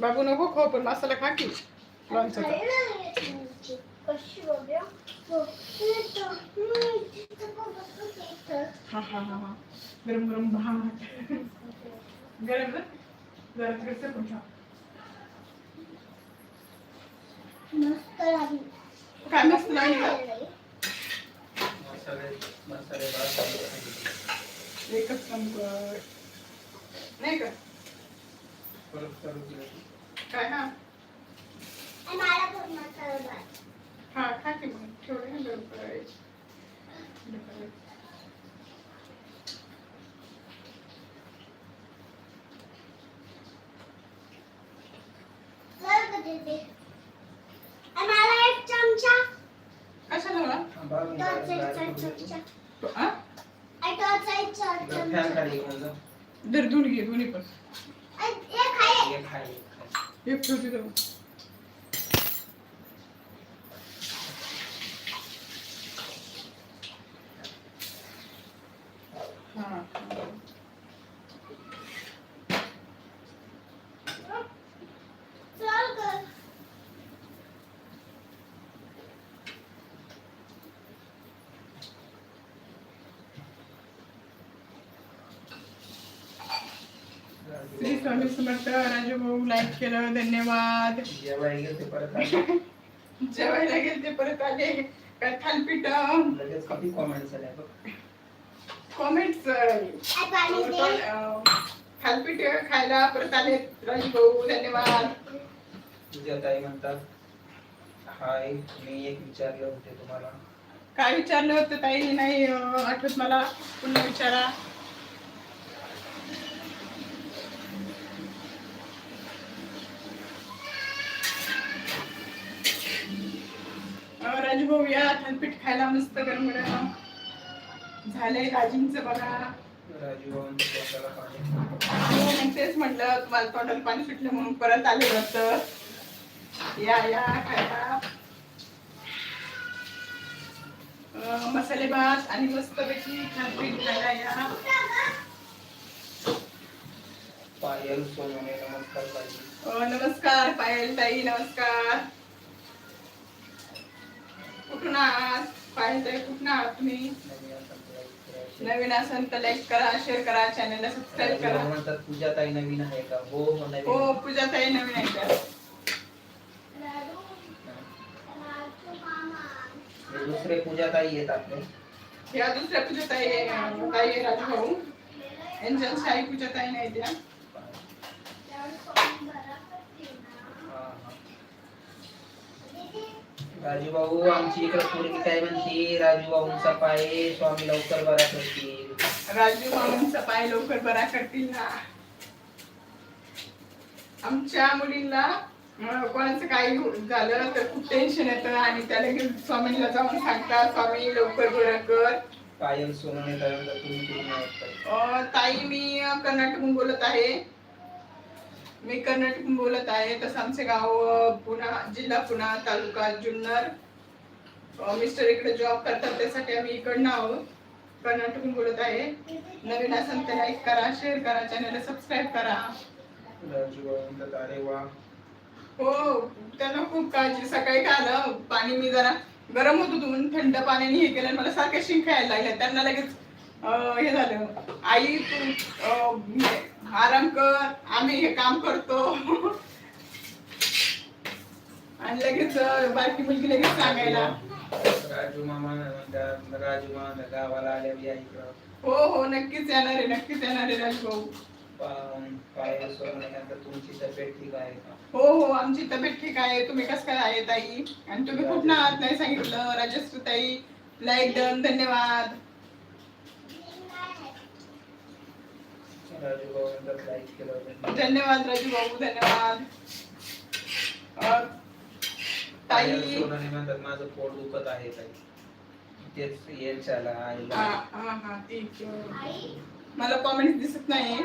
बाबू नको खो पण मसाला खा की लोणचं कशी बघूया हो. हा हा हा हा गरम गरम भात गरम ना जरा तिकडे पण खा. मस्त लागली काय मस्त लागली एकच नंबर नाही का परत करू दिलं. काय हा? आणि मला भात हा खा की मग. ठेवले? आणि मला एक चमचा. कशाला घे दोन्ही पण. खाय एक खाली, एक खाली. एक ठेवते तर हा चल ग. श्री स्वामी समर्थ राजू भाऊ लाईक केलं धन्यवाद. जेवायला गेलं ते परत आले. जेवायला गेले ते परत आले. काय थालपीठ? लगेच किती कॉमेंट्स आल्या बघ. थालपीठ खायला परत आले. राजू भाऊ धन्यवाद. तुझ्या ताई म्हणतात हाय मी एक विचारलं होते तुम्हाला. काय विचारलं होतं ताई? नाही आठवत मला. पुन्हा विचारा. राजू भाऊ या थालपीठ खायला मस्त गरम गरम. झालंय राजींचं बघा. तेच म्हटलं तुम्हाला तोंडाला पाणी सुटलं म्हणून परत आले होतं. या या खायला. मसाले भात आणि मस्त पैकी थालपीठ खायला या. पायल सोनवणे नमस्कार पायल ताई नमस्कार. कुठून आहात? ताई कुठून आहात तुम्ही? नवीन असाल तर लाईक करा शेअर करा चॅनलला करा. सबस्क्राईब करा. म्हणतात पूजा ताई नवीन आहे का? हो हो हो नवीन पूजा ताई नवीन आहे का? हे दुसरे पूजा ताई आहेत आपले. या दुसऱ्या पूजा ताई राजू भाऊ यांच्या साई पूजा ताई नाही त्या राजू पण बरा करते ना. हा, हा. दीदी, राजू भाऊ आमची इकडे पोरगी काय म्हणते? राजू भाऊंचा पाय स्वामी लवकर बरा करतील. राजू मामांचा पाय लवकर बरा करतील ना. आमच्या मुलींना कोणाचं काही झालं तर खूप टेन्शन येतं आणि त्या लगेच स्वामींना जाऊन सांगतात स्वामी लवकर बरं कर. पायल ताई मी अं, कर्नाटकहून बोलत आहे. मी कर्नाटकहून बोलत आहे. तसं आमचे गाव पुणा जिल्हा पुणा तालुका जुन्नर. मिस्टर इकडे जॉब करतात त्यासाठी आम्ही इकडनं आहोत. कर्नाटकहून बोलत आहे. नवीन असेल तर लाईक करा शेअर करा चॅनलला सबस्क्राईब करा. हो त्यांना खूप काळजी. सकाळी काय आलं पाणी मी जरा गरम होत होतो म्हणून थंड पाण्याने हे केलं मला सारख्या शिंकायला लागल्या त्यांना लगेच हे झालं. आई तू आराम कर आम्ही हे काम करतो. आणि लगेच अं, बारकी मुलगी लगेच सांगायला. राजू मामा राजू मामा गावाला आल्या या इकडं. हो हो नक्कीच येणार आहे नक्कीच येणार आहे राजू भाऊ. तुमची तब्येत ठीक आहे हो हो आमची तब्येत ठीक आहे. तुम्ही कसं काय आहे ताई? आणि तुम्ही कुठं आहात? नाही सांगितलं. राजश्री ताई लाईक डन धन्यवाद. राजू भाऊ म्हणतात लाईक केलं. धन्यवाद. राजू भाऊ धन्यवाद ताई म्हणतात माझं पोट दुखत आहे ताई. तेच येईल चला हा आईला हा हा मला कॉमेंट दिसत नाही?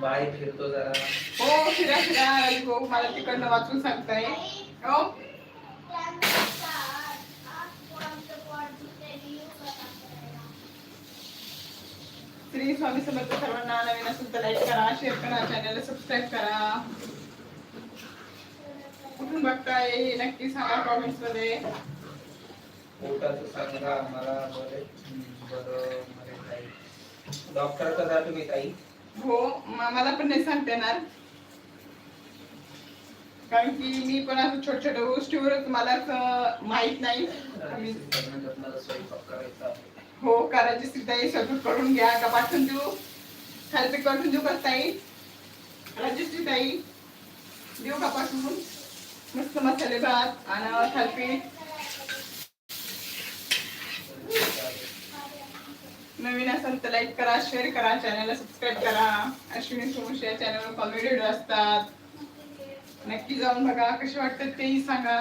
बाय फिरतो जरा. हो फिरा फिरा राजू भाऊ मला तिकडनं वाचून सांगताय. हो त्यांना विचार, आज पोरांचं पोट दुखतंय, मी येऊ का काकाला? श्री स्वामी समर्थ सर्वांना नवीन असेल तर लाईक करा शेअर करा चॅनलला सबस्क्राईब करा. कुठून बघताय हे नक्की सांगा कॉमेंट्समध्ये. पोटाचं सांगा मला बरे बरं मला ताई. डॉक्टर कसा तुम्ही ताई. हो मला पण नाही सांगता येणार. कारण की मी पण असं छोट्या छोट्या गोष्टीवरच मला माहीत नाही. स्वयंपाक करायचा हो करायची सीताई स्वयंपाक करून घ्या. का पाठवून देऊ. थालपीठ पाठवून देऊ का ताई? राजश्री ताई देऊ का पाठवून? मस्त मसाले भात आणि थालपीठ. नवीन असेल तर लाईक करा शेअर करा चॅनलला सबस्क्राईब करा. अश्विनी सोमशी या चॅनलवर कॉमेडी व्हिडिओ असतात. नक्की जाऊन बघा. कसे वाटतात तेही सांगा.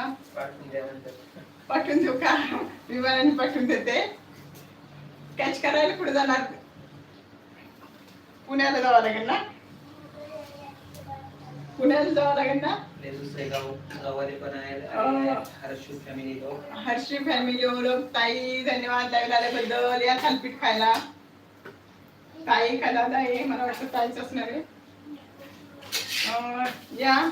पाठवून देऊ का? विमानाने पाठवून देते. कॅच करायला कुठे जाणार? पुण्याला जावं लागेल ना? पुण्याला जावं लागेल ना? दुसरे गाव गावाले पण आहेत. हर्षू फॅमिली लोक. हर्षी फॅमिली ओळख ताई धन्यवाद. लाईव्ह आल्याबद्दल. या थालपीठ खायला. ताई खायला ताई. मला वाटतं ताईच असणार आहे. या.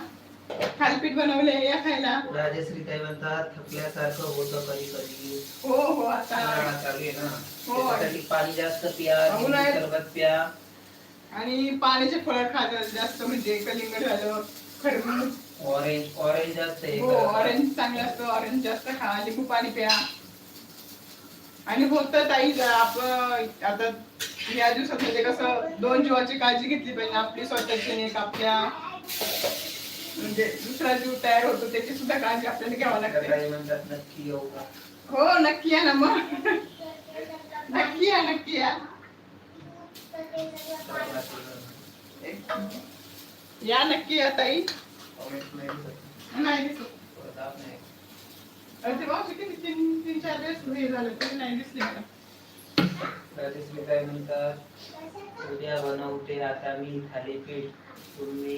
थालपीठ बनवले या खायला. राजश्री ताई म्हणतात थकल्यासारखं होतं कधी कधी. हो हो आता. चालू आहे ना. हो. पाणी जास्त प्या उन्हाळ्यात- सरबत प्या. आणि पाण्याचे फळ खात जास्त म्हणजे कलिंगड झालं खरबूज. ऑरेंज ऑरेंज जास्त आहे हो ऑरेंज चांगलं असतं ऑरेंज जास्त खा लिंबू पाणी प्या. आणि होतं ताई आपण आता या दिवसात म्हणजे कसं दोन जीवाची काळजी घेतली पाहिजे आपली स्वतःची आणि एक आपल्या. म्हणजे दुसरा जीव तयार होतो त्याची सुद्धा काळजी आपल्याला घ्यावी लागते काही म्हणतात नक्की येऊ का हो नक्की या ना मग नक्की या नक्की या या नक्की या ताई नाही दिसत. नाही दिसत. आप नाही. अरे ते मावशी किती तीन तीन चार वेळेस हे झालं तरी नाही दिसली मला राजश्री ताई म्हणतात उद्या बनवते आता मी थालीपीठ तुम्ही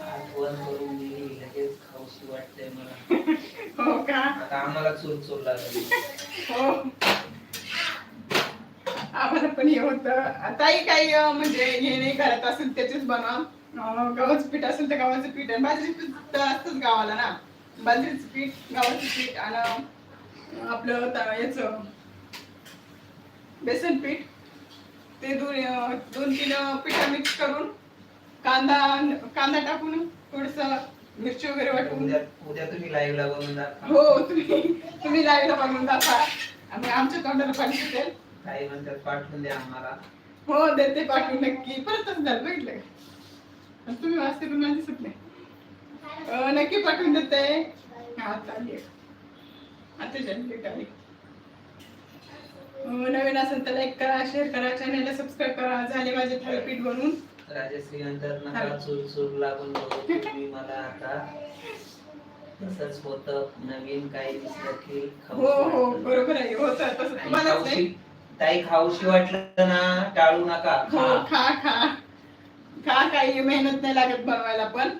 आठवण करून दिली लगेच खाऊशी मला. हो का? आता आम्हाला चूर चूर लागली. हो. आम्हाला पण हे होतं. ताई काही अं, म्हणजे हे नाही करत असेल त्याचेच बनवा. अं, गव्हाचं पीठ असेल तर गव्हाचं पीठ आणि बाजरीचं पीठ तर असतंच गावाला ना. बाजरीचं पीठ गव्हाचं पीठ आणि आपलं त- याचं बेसन पीठ. ते दोन अं, दोन तीन पिठा मिक्स करून कांदा कांदा टाकून थोडस मिरची वगैरे वाटून. उद्या तुम्ही लाईव्ह ला बनवून दाखवा. हो तुम्ही तुम्ही लाईव्हला बनवून दाखवा. आणि आमच्या तोंडाला पाणी सुटेल ताई म्हणतात पाठवून द्या आम्हाला. हो देते पाठवून नक्की. परतच झालं बघितलं का? आणि तुम्ही वाचते पण नाही अं, नक्की पाठवून देते. हा चालेल आता अं, नवीन असेल तर लाईक करा शेअर करा चॅनलला सबस्क्राईब करा. झाले माझे थालीपीठ बनवून. राजश्री नंतर नका चूर चूर लागून तुम्ही मला आता तसंच होत नवीन काही दिसलं की हो हो. बरोबर आहे. होतं तुम्हालाच नाही. ताई खाऊशी वाटलं ना टाळू नका. हो खा. खा खा. खा काही मेहनत नाही लागत बनवायला पण.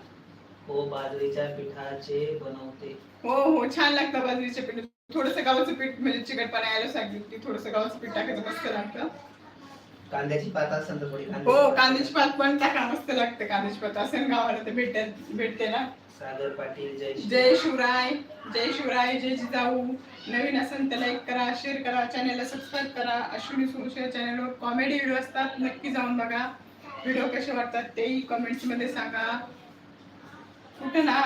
हो बाजरीच्या पिठाचे बनवते. हो हो छान लागतं बाजरीचे पीठ. थोडस गावाचं पीठ म्हणजे चिकटपणा यायला सांगितली. थोडस गावाचं पीठ टाकायचं मस्त लागतं. कांद्याची पात असेल तर थोडी हो कांद्याची पात पण टाका मस्त लागतं कांद्याची पात असं गावाला ते भेटत भेटते ना. सागर पाटील जय शिवराय. जय शिवराय जय जिजाऊ. नवीन असेल तर लाईक करा शेअर करा चॅनलला सबस्क्राईब करा. अश्विनी सोशल चॅनलवर कॉमेडी व्हिडिओ असतात नक्की जाऊन बघा. व्हिडिओ कसे वाटतात तेही कमेंट्समध्ये सांगा. कुठं ना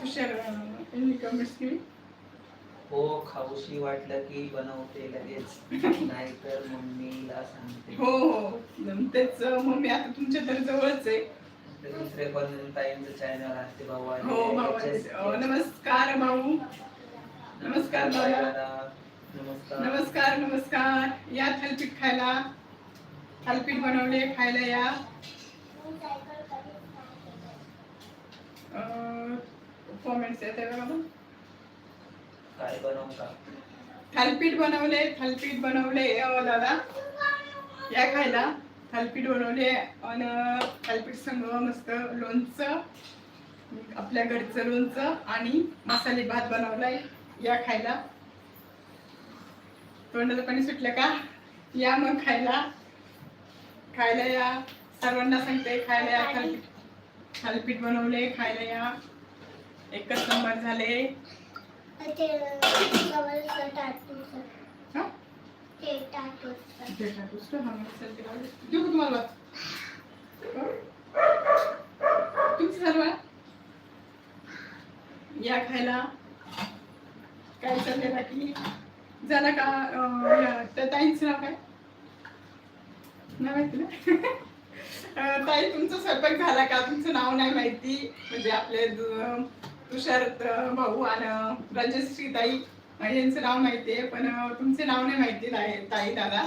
हुशार यांनी कमेंट्स केली हो खाऊशी वाटलं की बनवते लगेच. नाहीतर मम्मीला सांगते. हो हो. तेच मम्मी आता तुमच्या तर जवळच आहे. दुसरे पण ताईंचं चॅनल आहे भाऊ. हो भाऊ नमस्कार भाऊ. नमस्कार. नमस्कार. नमस्कार नमस्कार. या थालपीठ खायला. थालपीठ बनवले खायला या. कॉमेंट्स येत बघा काय बनवू का? थालपीठ बनवले थालपीठ बनवले दादा. या खायला. थालपीठ बनवले आणि थालपीठ संग मस्त लोणचं आपल्या घरचं लोणचं आणि मसाले भात बनवलाय या खायला. तोंडाला पाणी सुटलं का? या मग खायला. खायला या. सर्वांना सांगते खायला या थालपीठ. थालपीठ बनवले खायला या. एकच नंबर झाले? देऊ का तुम्हाला? तुमचं झालं? या खायला. काय चाललंय बाकी? झालं का ताईंचं नाव काय? नाही माहिती ना ताई तुमचा स्वयंपाक झाला का? तुमचं नाव नाही माहिती. म्हणजे आपले तुषार भाऊ आणि राजश्री ताई यांचं नाव माहिती आहे पण तुमचे नाव नाही माहिती ताई ताई दादा.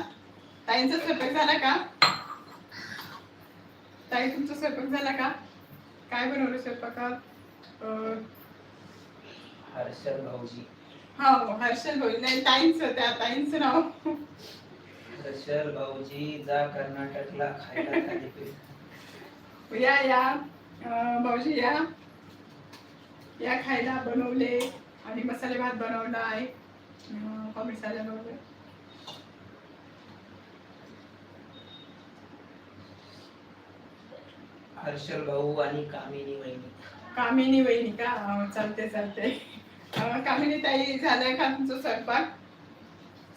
ताईंचा स्वयंपाक झाला का? ताई तुमचा स्वयंपाक झाला का? काय बनवलं स्वयंपाकात? हर्षल भाऊजी. हा हर्षल भाऊ नाही ताईंचं त्या ताईंचं नाव. हर्षल भाऊजी जा कर्नाटकला खायला या या. भाऊजी या. या खायला बनवले आणि मसाले भात बनवला आहे. कॉमेडी साला बनवले. हर्षल भाऊ आणि कामिनी वहिनी. कामिनी वहिनी का? चालते चालते कामिनी ताई झालाय का तुमचा स्वयंपाक?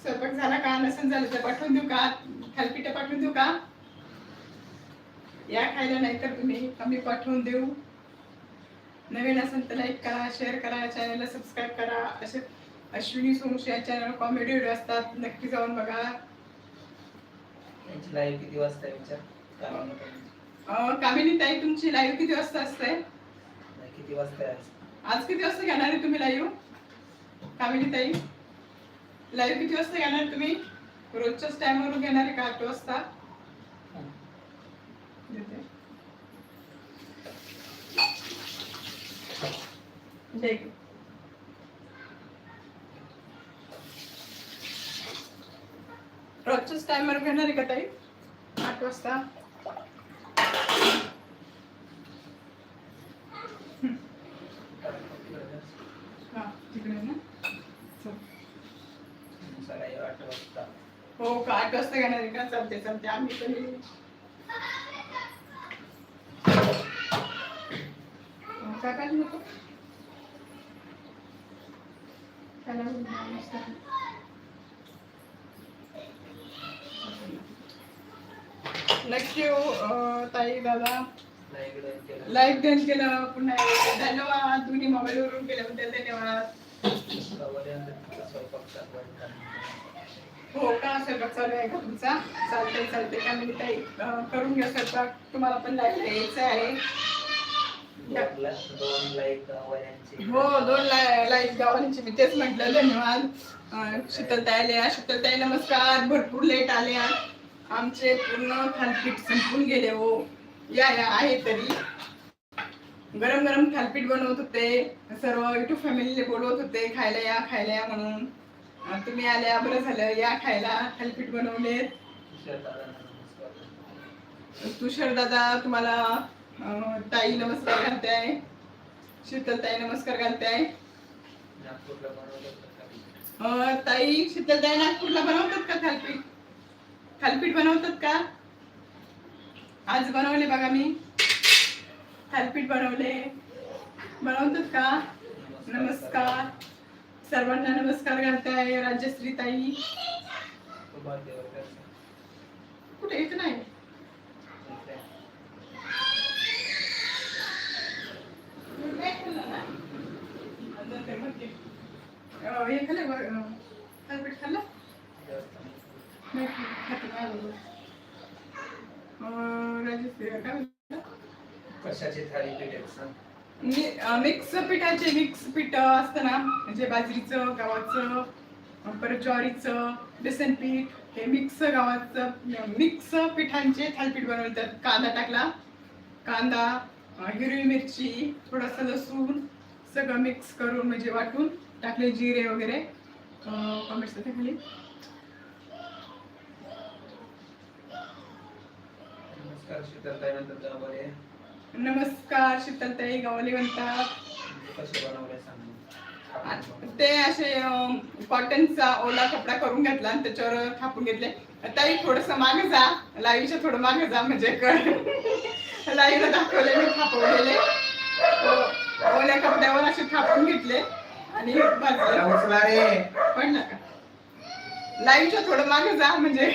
स्वयंपाक झाला का? नसेल झालं तर पाठवून देऊ का? थालपीठ पाठवून देऊ का? या खायला नाही तर तुम्ही आम्ही पाठवून देऊ. नवीन असेल तर लाईक करा शेअर करा चॅनलला सबस्क्राईब करा. असे अश्विनी सोमशी या चॅनल कॉमेडी व्हिडिओ असतात. नक्की जाऊन बघा. त्यांची लाईव्ह किती वाजता आहे विचार? कामिनी ताई. तुमची लाईव्ह किती वाजता असते? किती वाजता आहे आज? किती वाजता घेणार आहे तुम्ही लाईव्ह कामिनी ताई? लाईव्ह किती वाजता घेणार तुम्ही? रोजच्याच टायमावर घेणार आहे का आठ वाजता देते. जय गुरु. रोजच्याच टायमावर घेणार आहे का ताई? आठ वाजता. हा हो का आठ वाजता घेणार आहे का? चालते चालते. आम्ही पण येऊ. काय पाहिजे नको येऊ अं, ताई दादा लाईव्ह डन केलं. पुन्हा धन्यवाद. दोन्ही मोबाईलवरून केल्याबद्दल धन्यवाद? हो का? स्वयंपाक चालू आहे का तुमचा? चालतंय चालतंय. का मी ताई करून घ्या स्वयंपाक. तुम्हाला पण लाईव्ह यायचं आहे. दोन गावाल्यांचे हो दोन लाईव्ह गावांची मी तेच म्हटलं धन्यवाद. अं, शीतलताई नमस्कार. भरपूर लेट आल्या आमचे पूर्ण थालपीठ संपून गेले हो. या या आहे तरी. गरम गरम थालपीठ बनवत होते. सर्व युट्यूब फॅमिलीले बोलवत होते खायला या खायला या म्हणून. तुम्ही आल्या बरं झालं. या खायला. थालपीठ बनवलेत. तुषार दादा तुम्हाला ताई नमस्कार घालताय शीतल ताई नमस्कार थालीपीठ. अं, ताई शीतल ताई नागपूरला बनवतात का थालपीठ? थालपीठ बनवतात का? आज बनवले बघा मी. थालपीठ बनवले. बनवतात का? नमस्कार. सर्वांना नमस्कार घालताय राजश्री ताई. सौभाग्य वर्गाचं. कुठे? येत नाही. हे खाल्लं थालपीठ खाल्लं? कशाचे थालीपीठ मिक्स पिठाचे मिक्स पीठ असतं ना म्हणजे बाजरीचं गव्हाचं अं, परत ज्वारीचं बेसन पीठ हे मिक्स गव्हाचं मिक्स पिठांचे थालपीठ बनवतात. कांदा टाकला कांदा हिरवी मिरची थोडासा लसूण सगळं मिक्स करून म्हणजे वाटून टाकले जिरे वगैरे. कमेंट्स खाली. नमस्कार शीतलताई गावाले म्हणतात. ते असे कॉटनचा ओला कपडा करून घेतला आणि त्याच्यावर थापून घेतले. ताई थोडस मागे जा. लाईव्हच्या थोडं मागे जा म्हणजे लाईव्हला दाखवले मी थापवलेले. ओल्या कपड्यावर असे थापून घेतले आणि का लाईव्हच्या थोडं मागे जा म्हणजे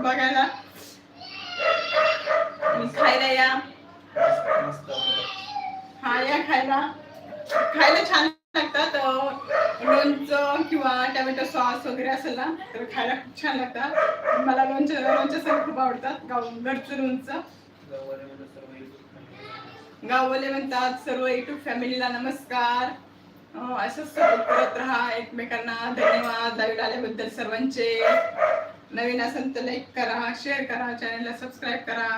बघायला. खायला या. हा या खायला. खायला छान लागतात लोणचं किंवा टोमॅटो सॉस वगैरे असेल ना तर खायला खूप छान लागतात. मला लोणचं लोणचं सर्व खूप आवडतात गाव घरचं लोणचं गावाले म्हणजे सर्व YouTube family. गाववाले म्हणतात सर्व युट्यूब फॅमिलीला नमस्कार. असंच करत राहा एकमेकांना धन्यवाद. लाईव्ह आल्याबद्दल सर्वांचे नवीन असेल तर लाईक करा शेअर करा चॅनलला सबस्क्राईब करा.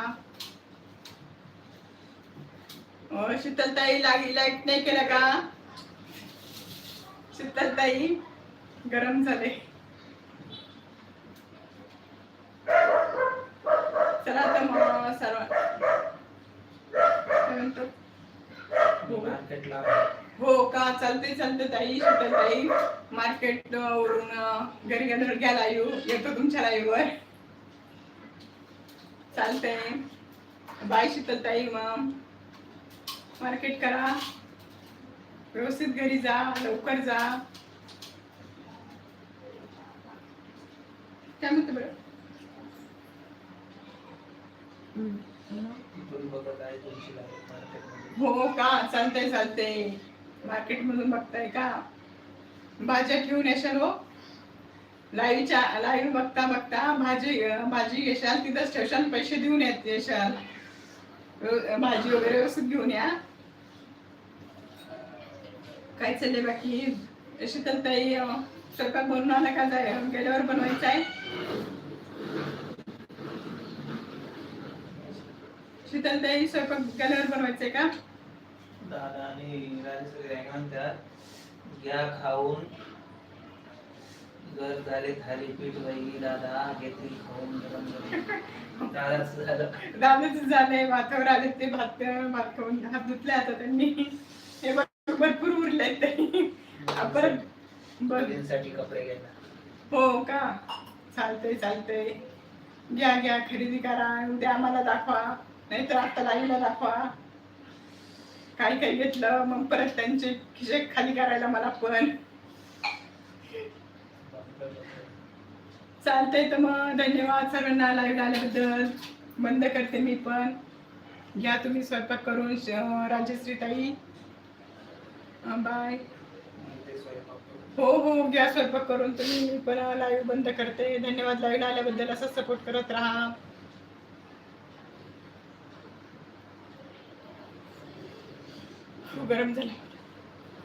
शीतलताई लागी लाईक नाही केलं का? शीतलताई गरम झाले. चला तर मग सर्व मार्केटला हो का? चालते चालते ताई शीतल ताई. मार्केट वरून घरी गेल्यावर घ्या लाईव येतो तुमच्या लाईव्ह वर चालते बाय शीतल ताई मग. मार्केट करा. व्यवस्थित घरी जा लवकर जा. काय म्हणते बरं? बघत आहे तुमची मार्केटमध्ये हो का? चालतंय चालतंय. मार्केट मधून बघताय का? भाज्या घेऊन येशाल हो. लाईव्हच्या लाईव्ह बघता बघता भाजी भाजी घेशाल तिथंच ठेवशाल पैसे देऊन येत येशाल. भाजी वगैरे व्यवस्थित घेऊन या. काय चाललंय बाकी? शीतल ताई स्वयंपाक बनवून आला का जाय? गेल्यावर बनवायचा आहे? शीतल ताई स्वयंपाक गेल्यावर बनवायचंय का? दादा आणि राजे सगळे काय म्हणतात घ्या खाऊन घर झाले थालीपीठ वैगी दादा घेतील खाऊन गरम गरम. दादाच झालं. दादाच झालंय भातावर आले ते भात भात खाऊन हात धुतले आता त्यांनी. हे भरपूर उरले ते. आपण मुलींसाठी कपडे घ्यायला हो का? चालतंय चालतंय. घ्या घ्या खरेदी करा उद्या आम्हाला दाखवा. नाहीतर आता लाईला दाखवा. काय काय घेतलं मग परत त्यांचे खिशे खाली करायला मला पण. चालतंय तर मग. धन्यवाद सर्वांना लाईव्ह आल्याबद्दल. बंद करते मी पण. घ्या तुम्ही स्वयंपाक करून राजश्री ताई बाय हो हो घ्या स्वयंपाक करून तुम्ही. मी पण लाईव्ह बंद करते. धन्यवाद. लाईव्ह आल्याबद्दल असं सपोर्ट करत राहा. खूप गरम झालं